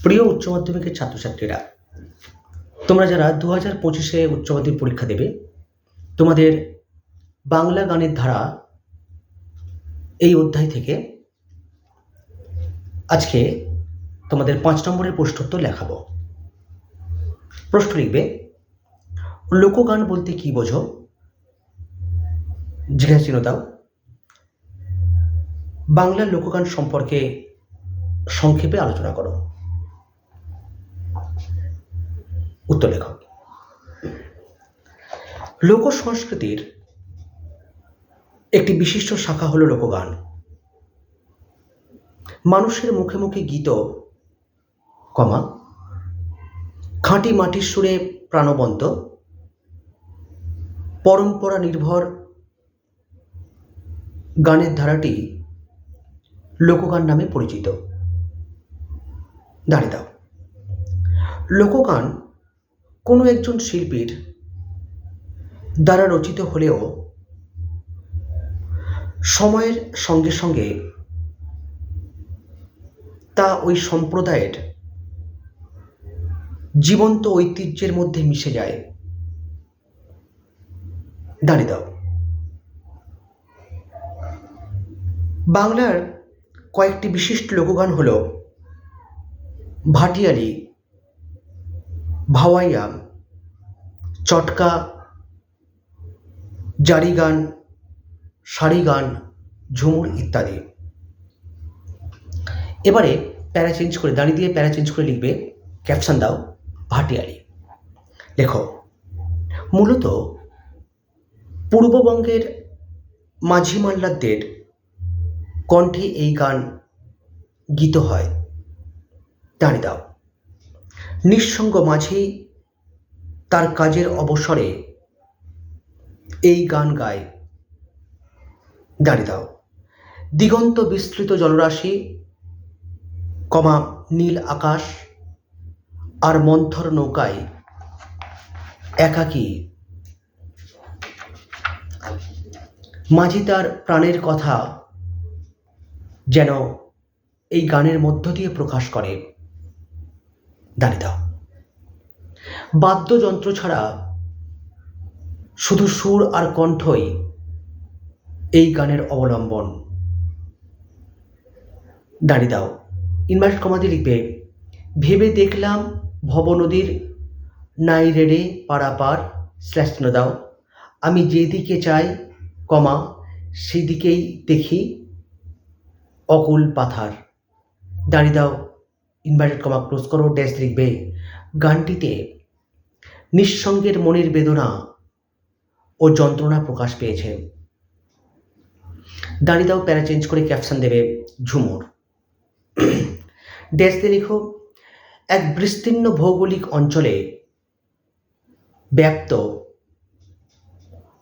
প্রিয় উচ্চ মাধ্যমিকের ছাত্রছাত্রীরা, তোমরা যারা দু হাজার পঁচিশে উচ্চ মাধ্যমিক পরীক্ষা দেবে, তোমাদের বাংলা গানের ধারা এই অধ্যায় থেকে আজকে তোমাদের পাঁচ নম্বরের প্রশ্নোত্তর লেখাবো। প্রশ্ন লিখবে, লোকগান বলতে কি বোঝো? জিজ্ঞাসা চিহ্ন দাও। বাংলার লোকগান সম্পর্কে সংক্ষেপে আলোচনা করো। উত্তর লেখ। লোক সংস্কৃতির একটি বিশিষ্ট শাখা হলো লোকগান। মানুষের মুখে মুখে গীত, কমা, খাঁটি মাটির সুরে প্রাণবন্ত, পরম্পরা নির্ভর গানের ধারাটি লোকগান নামে পরিচিত। দাঁড়িয়ে দাও। লোকগান কোনো একজন শিল্পীর দ্বারা রচিত হলেও সময়ের সঙ্গে সঙ্গে তা ওই সম্প্রদায়ের জীবন্ত ঐতিহ্যের মধ্যে মিশে যায়। দাঁড়িয়ে দাও। বাংলার কয়েকটি বিশিষ্ট লোকগান হল ভাটিয়ালি ভাওয়াইয়া চটকা জারি গান সারি গান ঝুমুর ইত্যাদি। এবারে প্যারা চেঞ্জ করে দাঁড়িয়ে দিয়ে প্যারা চেঞ্জ করে লিখবে, ক্যাপশন দাও ভাটিয়ালি লেখো, মূলত পূর্ববঙ্গের মাঝি মাল্লাদের কণ্ঠে এই গান গীত হয়। দাঁড়িয়ে দাও। নিঃসঙ্গ মাঝি তার কাজের অবসরে এই গান গায় দাঁড়িয়ে দাও দিগন্ত বিস্তৃত জলরাশি, কমা নীল আকাশ আর মন্থর নৌকায় একাকী। মাঝি তার প্রাণের কথা যেন এই গানের মধ্য দিয়ে প্রকাশ করে। দাঁড়িয়ে দাও। বাদ্যযন্ত্র ছাড়া শুধু সুর আর কণ্ঠই এই গানের অবলম্বন। দাঁড়িয়ে দাও। ইনভার্ট কমাতে লিখবে, ভেবে দেখলাম ভব নদীর নাই রেড়ে পারাপার চিহ্ন দাও। আমি যেদিকে চাই, কমা, সেদিকেই দেখি অকুল পাথার। দাঁড়িয়ে দাও। ইনভার্টেড কমা ক্লোজ করো, ড্যাশ লিখবে। গানটিতে নিঃসঙ্গের মনের বেদনা ও যন্ত্রণা প্রকাশ পেয়েছে। দাঁড়িয়ে দাও, প্যারা চেঞ্জ করে ক্যাপশন দেবে, ঝুমুর। ড্যাশ দিয়ে লিখো, এক বিস্তীর্ণ ভৌগোলিক অঞ্চলে ব্যাপ্ত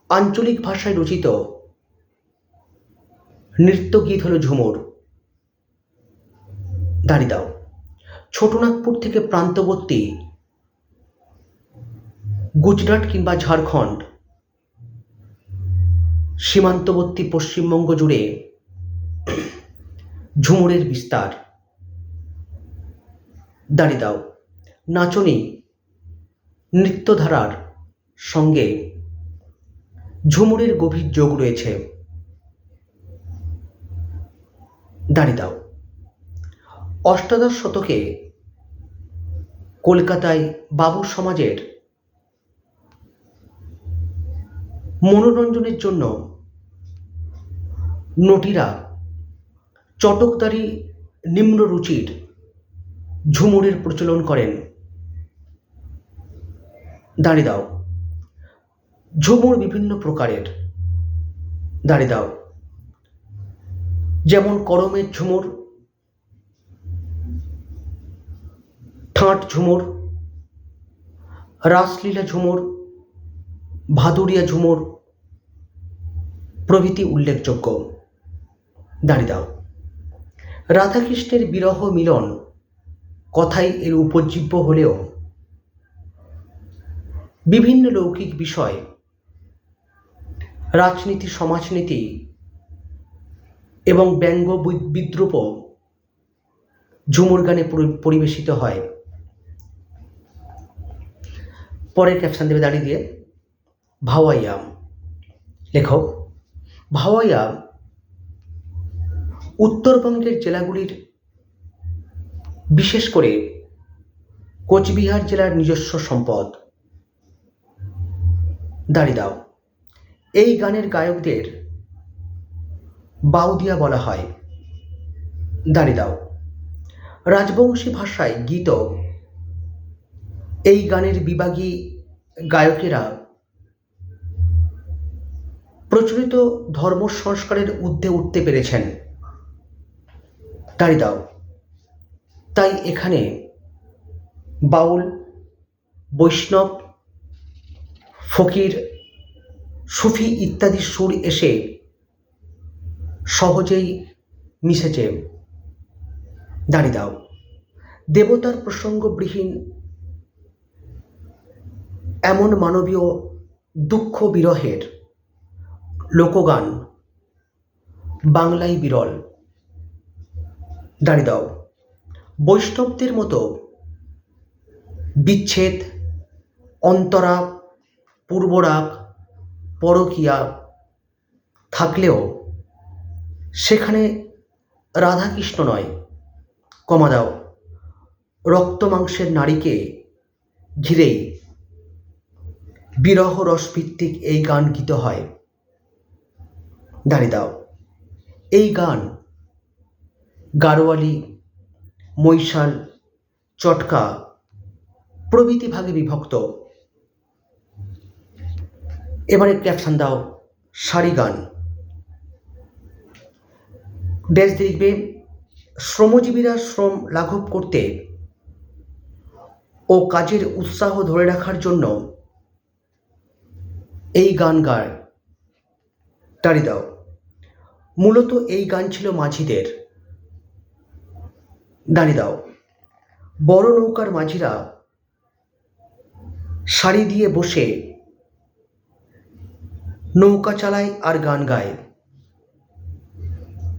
আঞ্চলিক ভাষায় রচিত নৃত্যগীত হলো ঝুমুর। দাঁড়িয়ে দাও। ছোটনাগপুর থেকে প্রান্তবর্তী গুজরাট কিংবা ঝাড়খণ্ড, সীমান্তবর্তী পশ্চিমবঙ্গ জুড়ে ঝুমুরের বিস্তার। দাঁড়িয়ে দাও। নাচনি নৃত্যধারার সঙ্গে ঝুমুরের গভীর যোগ রয়েছে। দাঁড়িয়ে দাও। অষ্টাদশ শতকে কলকাতায় বাবু সমাজের মনোরঞ্জনের জন্য নটিরা চটকদারি নিম্ন রুচির ঝুমুরের প্রচলন করেন। দাঁড়িয়ে দাও ঝুমুর বিভিন্ন প্রকারের দাঁড়িয়ে দাও যেমন করমের ঝুমুর ঠাঁট ঝুমুর, রাসলীলা ঝুমুর, ভাদুরিয়া ঝুমুর, প্রভৃতি উল্লেখযোগ্য। দাঁড়িয়ে দাও। রাধাকৃষ্ণের বিরহ মিলন কথাই এর উপজীব্য হলেও বিভিন্ন লৌকিক বিষয়, রাজনীতি, সমাজনীতি এবং ব্যঙ্গ বিদ্রূপ ঝুমুর গানে পরিবেশিত হয়। পরের ক্যাপশন দেবে দাঁড়িয়ে দিয়ে, ভাওয়াইয়াম। লেখক, ভাওয়াইয়াম উত্তরবঙ্গের জেলাগুলির, বিশেষ করে কোচবিহার জেলার নিজস্ব সম্পদ। দাঁড়িয়ে দাও। এই গানের গায়কদের বাউদিয়া বলা হয়। দাঁড়িয়ে দাও। রাজবংশী ভাষায় গীত এই গানের বিভাগী গায়কেরা প্রচলিত ধর্ম সংস্কারের ঊর্ধ্বে উঠতে পেরেছেন। দাঁড়িয়ে দাও। তাই এখানে বাউল, বৈষ্ণব, ফকির, সুফি ইত্যাদি সুর এসে সহজেই মিশেছে। দাঁড়িয়ে দাও। দেবতার প্রসঙ্গবিহীন এমন মানবীয় দুঃখ বিরহের লোকগান বাংলায় বিরল। দাঁড়িয়ে দাও। বৈষ্ণবদের মতো বিচ্ছেদ অন্তরা পূর্বরাগ পরকিয়া থাকলেও সেখানে রাধাকৃষ্ণ নয়। কমা দাও। রক্ত মাংসের নারীকে ঘিরেই বিরহ রসভিত্তিক এই গান গীত হয়। দাঁড়িয়ে দাও। এই গান গারোয়ালি, মৈশাল, চটকা প্রভৃতি ভাগে বিভক্ত। এবারে ক্যাপশন দাও, সারি গান। ড্যাশ দেখবে, শ্রমজীবীরা শ্রম লাঘব করতে ও কাজের উৎসাহ ধরে রাখার জন্য এই গান গায়। টারি দাও। মূলত এই গান ছিল মাঝিদের। দাঁড়িয়ে দাও। বড় নৌকার মাঝিরা শাড়ি দিয়ে বসে নৌকা চালায় আর গান গায়।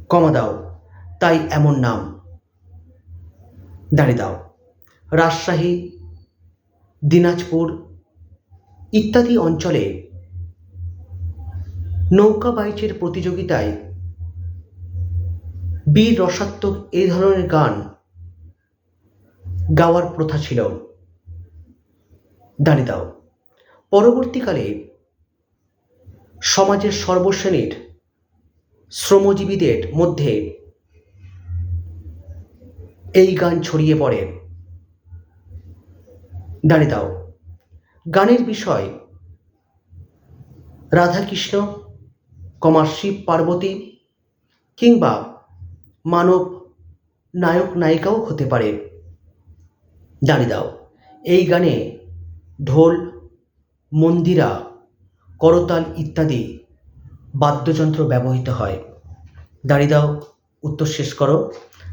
কমা দাও, তাই এমন নাম। দাঁড়িয়ে দাও। রাজশাহী, দিনাজপুর ইত্যাদি অঞ্চলে নৌকা বাইচের প্রতিযোগিতায় বীর রসাত্মক এই ধরনের গান গাওয়ার প্রথা ছিল। দাঁড়িয়ে দাও। পরবর্তীকালে সমাজের সর্বশ্রেণীর শ্রমজীবীদের মধ্যে এই গান ছড়িয়ে পড়ে। দাঁড়িয়ে দাও। গানের বিষয় রাধাকৃষ্ণ কমার শিব পার্বতী কিংবা মানব নায়ক নায়িকাও হতে পারে। দাঁড়িয়ে দাও, এই গানে ঢোল, মন্দিরা, করতাল ইত্যাদি বাদ্যযন্ত্র ব্যবহৃত হয়। দাঁড়িয়ে দাও, উত্তর শেষ করো।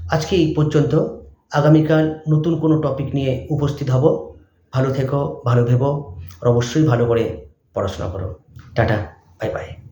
আজকে এই পর্যন্ত। আগামীকাল নতুন কোনো টপিক নিয়ে উপস্থিত হব। ভালো থেকো, ভালো ভেবো, আর অবশ্যই ভালো করে পড়াশোনা করো। Tata, bye bye.